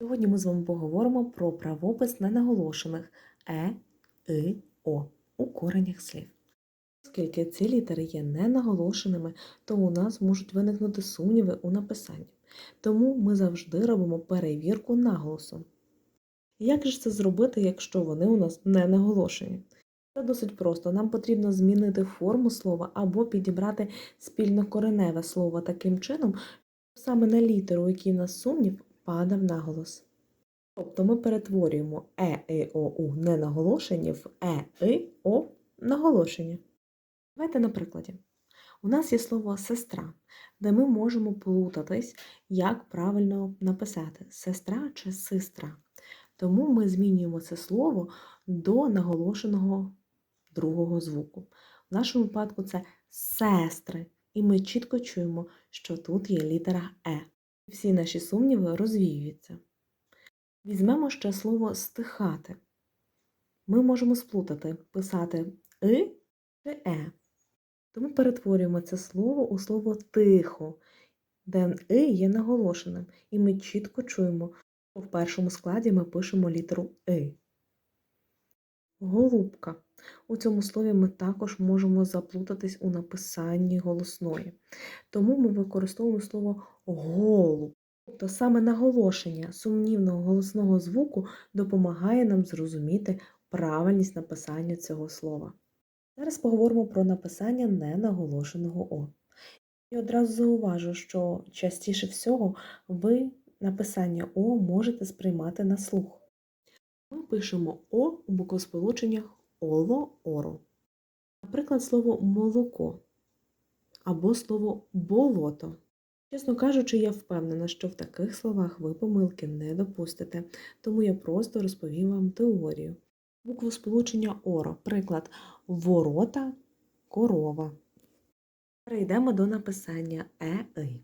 Сьогодні ми з вами поговоримо про правопис ненаголошених е, и, о у коренях слів. Оскільки ці літери є ненаголошеними, то у нас можуть виникнути сумніви у написанні. Тому ми завжди робимо перевірку наголосом. Як же це зробити, якщо вони у нас не наголошені? Це досить просто. Нам потрібно змінити форму слова або підібрати спільнокореневе слово таким чином, саме на літеру, в нас сумнів, падав наголос. Тобто ми перетворюємо е, и, о, у ненаголошені в е, и, о наголошені. Давайте на прикладі. У нас є слово сестра, де ми можемо плутатись, як правильно написати сестра чи сестра. Тому ми змінюємо це слово до наголошеного другого звуку. В нашому випадку це сестри, і ми чітко чуємо, що тут є літера Е. Всі наші сумніви розвіюються. Візьмемо ще слово стихати. Ми можемо сплутати, писати и чи е. Тому перетворюємо це слово у слово тихо, де и є наголошеним, і ми чітко чуємо, що в першому складі ми пишемо літеру и. Голубка. У цьому слові ми також можемо заплутатись у написанні голосної. Тому ми використовуємо слово голуб. Тобто саме наголошення сумнівного голосного звуку допомагає нам зрозуміти правильність написання цього слова. Зараз поговоримо про написання ненаголошеного О. І одразу зауважу, що частіше всього ви написання О можете сприймати на слух. Ми пишемо О у буквосполученнях оло, оро. Наприклад, слово молоко або слово болото. Чесно кажучи, я впевнена, що в таких словах ви помилки не допустите, тому я просто розповім вам теорію. Буквосполучення оро. Приклад ворота, корова. Перейдемо до написання е-и.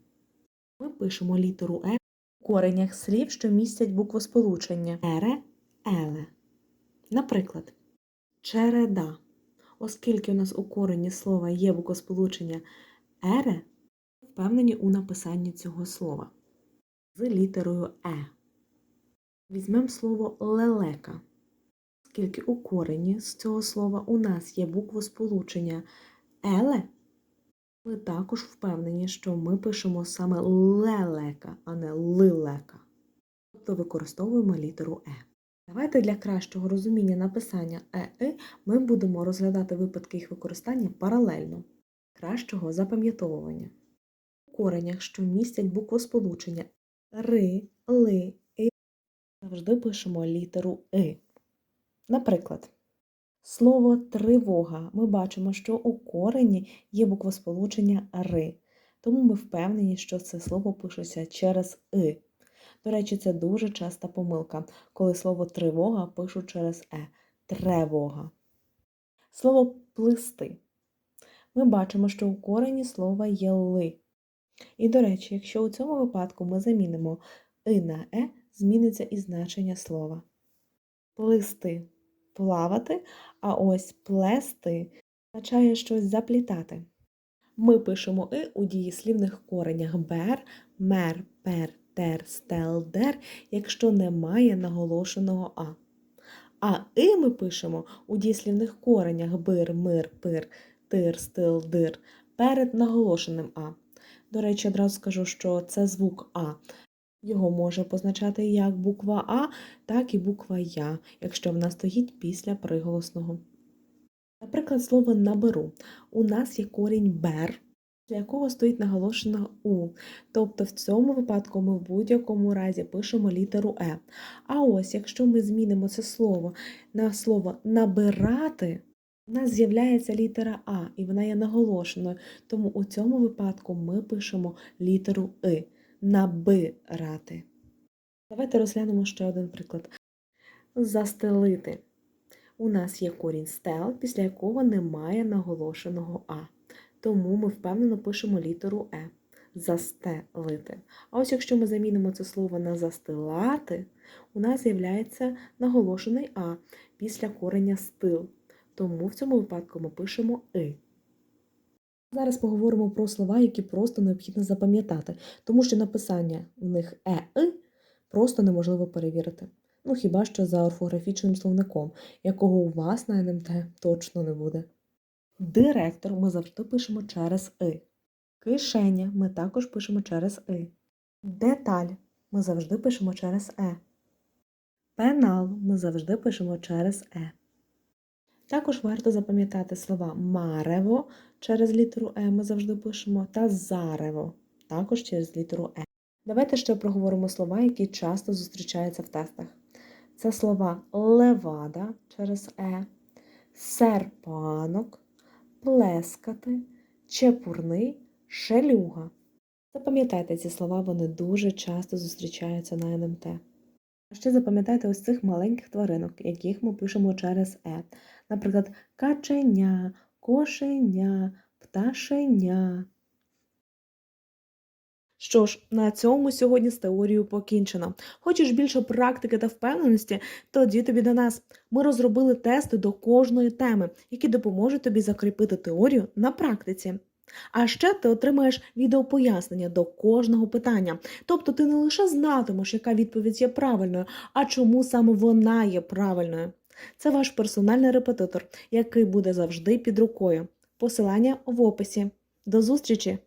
Ми пишемо літеру е у коренях слів, що містять буквосполучення ере, еле. Наприклад, череда. Оскільки у нас у корені слова є буквосполучення ере, впевнені у написанні цього слова з літерою Е. Візьмемо слово лелека. Оскільки у корені з цього слова у нас є буквосполучення еле, ми також впевнені, що ми пишемо саме лелека, а не лилека. Тобто використовуємо літеру Е. Давайте для кращого розуміння написання ЕИ ми будемо розглядати випадки їх використання паралельно, кращого запам'ятовування. У коренях, що містять буквосполучення ри, ли, и, завжди пишемо літеру И. Наприклад, слово тривога ми бачимо, що у корені є буквосполучення ри, тому ми впевнені, що це слово пишеться через И. До речі, це дуже часта помилка, коли слово тривога пишуть через Е. Тревога. Слово плисти. Ми бачимо, що у корені слова є ли. І, до речі, якщо у цьому випадку ми замінимо и на е, зміниться і значення слова. Плисти плавати, а ось плести означає щось заплітати. Ми пишемо и у дієслівних коренях бер, мер, пер, тер, стел, дер, якщо немає наголошеного а. А и ми пишемо у дієслівних коренях бир, мир, пир, тир, стил, дир перед наголошеним а. До речі, одразу скажу, що це звук А. Його може позначати як буква А, так і буква Я, якщо вона стоїть після приголосного. Наприклад, слово наберу. У нас є корінь бер, для якого стоїть наголошено У. Тобто в цьому випадку ми в будь-якому разі пишемо літеру Е. А ось, якщо ми змінимо це слово на слово набирати, у нас з'являється літера А, і вона є наголошеною. Тому у цьому випадку ми пишемо літеру И набирати. Давайте розглянемо ще один приклад. Застелити. У нас є корінь стел, після якого немає наголошеного А. Тому ми впевнено пишемо літеру Е. Застелити. А ось якщо ми замінимо це слово на застилати, у нас з'являється наголошений А після корення стил. Тому в цьому випадку ми пишемо И. Зараз поговоримо про слова, які просто необхідно запам'ятати, тому що написання в них е-и просто неможливо перевірити. Ну, хіба що за орфографічним словником, якого у вас на НМТ точно не буде. Директор ми завжди пишемо через И. Кишеня ми також пишемо через И. Деталь ми завжди пишемо через Е. Пенал ми завжди пишемо через Е. Також варто запам'ятати слова марево через літеру Е ми завжди пишемо, та зарево також через літеру Е. Давайте ще проговоримо слова, які часто зустрічаються в тестах. Це слова левада через Е, серпанок, плескати, чепурний, шелюга. Запам'ятайте ці слова, вони дуже часто зустрічаються на НМТ. А ще запам'ятайте ось цих маленьких тваринок, яких ми пишемо через Е. Наприклад, каченя, кошеня, пташеня. Що ж, на цьому сьогодні з теорією покінчено. Хочеш більше практики та впевненості? Тоді тобі до нас. Ми розробили тести до кожної теми, які допоможуть тобі закріпити теорію на практиці. А ще ти отримаєш відеопояснення до кожного питання. Тобто ти не лише знатимеш, яка відповідь є правильною, а чому саме вона є правильною. Це ваш персональний репетитор, який буде завжди під рукою. Посилання в описі. До зустрічі!